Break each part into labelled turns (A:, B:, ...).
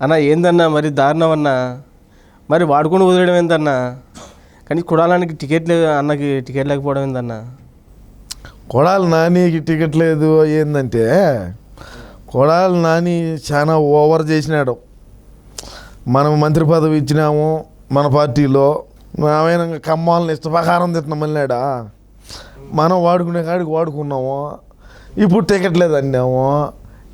A: అన్న ఏందన్నా మరి దారుణం అన్నా మరి వాడుకొని వదిలేయడం ఏందన్నా? కానీ కుడాలానికి టికెట్ లేదు అన్నకి టికెట్ లేకపోవడం ఏందన్నా?
B: కొడాలి నానికి టికెట్ లేదు ఏంటంటే కొడాలి నాని చాలా ఓవర్ చేసినాడు. మనం మంత్రి పదవి ఇచ్చినాము మన పార్టీలో ఆయన కమ్మాలని ఇష్టప్రకారం తిట్టినాం మళ్ళాడా మనం వాడుకునే కాడికి వాడుకున్నాము ఇప్పుడు టికెట్ లేదన్నాము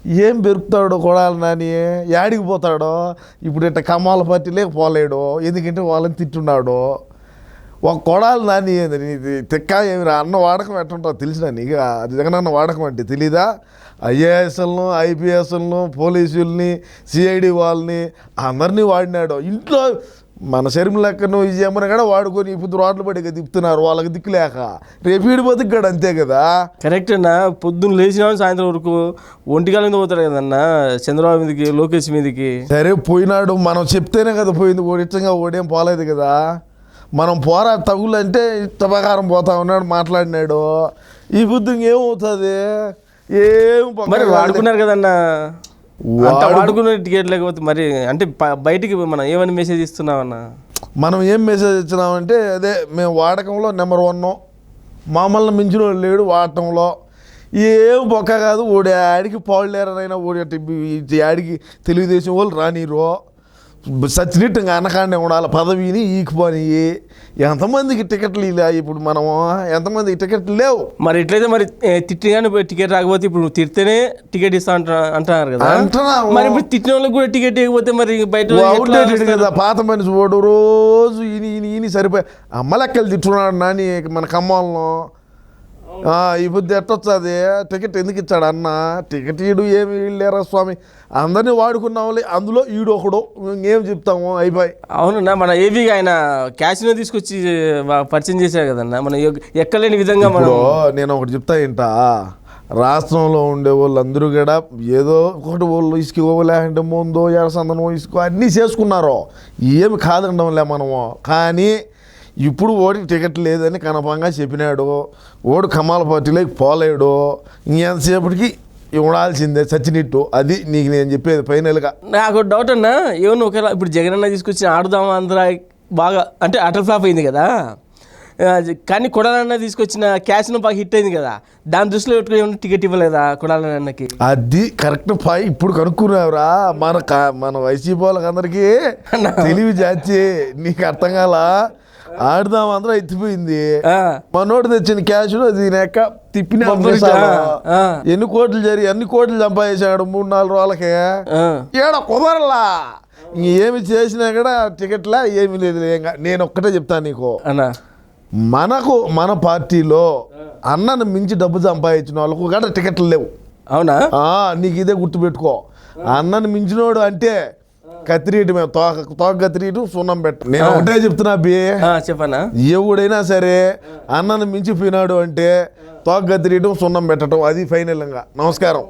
B: ఏం పెరుపుతాడో కొడాలి నాని? యాడికి పోతాడో? ఇప్పుడు ఇట్ట కమ్మాల పార్టీలే పోలేడు. ఎందుకంటే వాళ్ళని తిట్టున్నాడు. ఒక కొడాలి నాని ఏంది? ఇది తిక్క ఏమి అన్న వాడకం ఎట్టుంటావు తెలిసిన నీకు? అది జగనన్న వాడకం అంటే తెలీదా? ఐఏఎస్ఎల్ను ఐపీఎస్ఎల్ను పోలీసుల్ని సిఐడి వాళ్ళని అందరినీ వాడినాడు. ఇంట్లో మన శరీరం లెక్కను విజయమ్మని కూడా వాడుకొని ఇప్పుడు రోడ్లు పడి తిప్పుతున్నారు వాళ్ళకి దిక్కు లేక. రేపు ఈడు బతుకుగాడు అంతే కదా?
A: కరెక్ట్ అన్న. పొద్దున్న లేచిన సాయంత్రం వరకు ఒంటికాల మీద పోతాడు కదన్నా. చంద్రబాబు మీదకి లోకేష్ మీదకి.
B: సరే పోయినాడు. మనం చెప్తేనే కదా పోయింది. ఓడిచ్చంగా ఓడేం పోలేదు కదా. మనం పోరా తగులు అంటే ఇష్టప్రకారం పోతా ఉన్నాడు మాట్లాడినాడు. ఈ బుద్ధి ఏమవుతుంది ఏం
A: మరి. వాడుకున్నారు కదన్నా. అంత
B: వాడు-
A: వాడుకున్న టికెట్ లేకపోతే మరి అంటే బయటికి మనం ఏమని మెసేజ్ ఇస్తున్నామన్నా
B: మనం ఏం మెసేజ్ ఇచ్చినామంటే అదే మేము వాడకంలో నెంబర్ వన్ మామూలు మించిన లేడు వాడటంలో. ఏం బొక్క కాదు ఓడి ఆడికి పావులేరనైనా ఓడి ఆడికి తెలుగుదేశం వాళ్ళు రానిరు. సచ్చినట్టుగా అనకాండే ఉండాలి. పదవిని ఈకిపోని ఎంతమందికి టికెట్లు ఇలా ఇప్పుడు మనము? ఎంతమందికి టికెట్లు లేవు.
A: మరి ఎట్లయితే మరి ఏ, తిట్టి కానీ పోయి టికెట్ రాకపోతే ఇప్పుడు తిడితేనే టికెట్ ఇస్తా అంట అంటున్నారు కదా?
B: అంటున్నాము.
A: మరి ఇప్పుడు తిట్టిన వాళ్ళకి కూడా టికెట్ ఇవ్వకపోతే మరి బయట
B: అవుట్డేటెడ్? కదా పాత మనిషి ఓడు రోజు ఈని ఈని ఈని సరిపోయి. అమ్మలెక్కలు తిట్టున్నాడు నాని మన ఖమ్మంలో. ఈ బుద్ధి ఎట్టొచ్చది? టికెట్ ఎందుకు ఇచ్చాడు అన్న? టికెట్ ఈడు ఏమి లేరా స్వామి? అందరినీ వాడుకున్నాంలే అందులో ఈడు ఒకడు. ఇంకేం చెప్తాము? అయిపోయి.
A: అవునన్నా మన ఏవి ఆయన క్యాసినో తీసుకొచ్చి పరిచయం చేశారు కదన్నా. మనం ఎక్- ఎక్కలేని విధంగా మనం
B: నేను ఒకటి చెప్తా ఏంట? రాష్ట్రంలో ఉండే వాళ్ళందరూ కూడా ఏదో ఒకటి వాళ్ళు ఇసుక లేకుంటే ముందో ఎడసందనో ఇసుక అన్నీ చేసుకున్నారు. ఏమి కాదండంలే మనము. కానీ ఇప్పుడు ఓడికి టికెట్ లేదని కనపంగా చెప్పినాడు. ఓడు కమాల పార్టీలోకి పోలేడు. ఇంకెంతసేపటికి ఉండాల్సిందే సచ్చినట్టు అది నీకు నేను చెప్పేది ఫైనల్గా.
A: నాకు డౌట్ అన్నా ఏమన్నా ఒకవేళ ఇప్పుడు జగన్ అన్న తీసుకొచ్చి ఆడుదాం ఆంధ్ర బాగా అంటే అటల్ ఫ్లాప్ అయింది కదా. కానీ కొడాలన్న తీసుకొచ్చిన క్యాసినో బాగా హిట్ అయింది కదా. దాని దృష్టిలో పెట్టుకుని టికెట్ ఇవ్వలేదా కొడాలన్నకి
B: అది కరెక్ట్ పై ఇప్పుడు కనుక్కున్నావురా. మన మన వైసీపీ వాళ్ళకి అందరికీ తెలివి జాచి నీకు అర్థం కాల? ఆడదాం అందరూ ఎత్తిపోయింది. మనోడు తెచ్చిన క్యాష్ దీని యొక్క తిప్పిన. ఎన్ని కోట్లు జరిగి ఎన్ని కోట్లు సంపాదించాడు మూడు నాలుగు రోజులకి. ఏడ కుదరలా? ఏమి చేసినా కూడా టికెట్లా ఏమి లేదు నేను ఒక్కటే చెప్తాను నీకు. మనకు మన పార్టీలో అన్నను మించి డబ్బు సంపాదించిన వాళ్ళకు కూడా టికెట్లు లేవు.
A: అవునా?
B: ఆ, నీకు ఇదే గుర్తుపెట్టుకో. అన్నను మించినోడు అంటే కత్తిరీయటమే తోక తోక కత్తిరీయటం సున్నం పెట్ట. నేను ఒకటే చెప్తున్నా బి.
A: ఆ, చెప్పన్నా
B: ఎవడైనా సరే అన్నను మించిపోయినాడు అంటే తోక కత్తిరీయటం సున్నం పెట్టడం అది ఫైనల్గా నమస్కారం.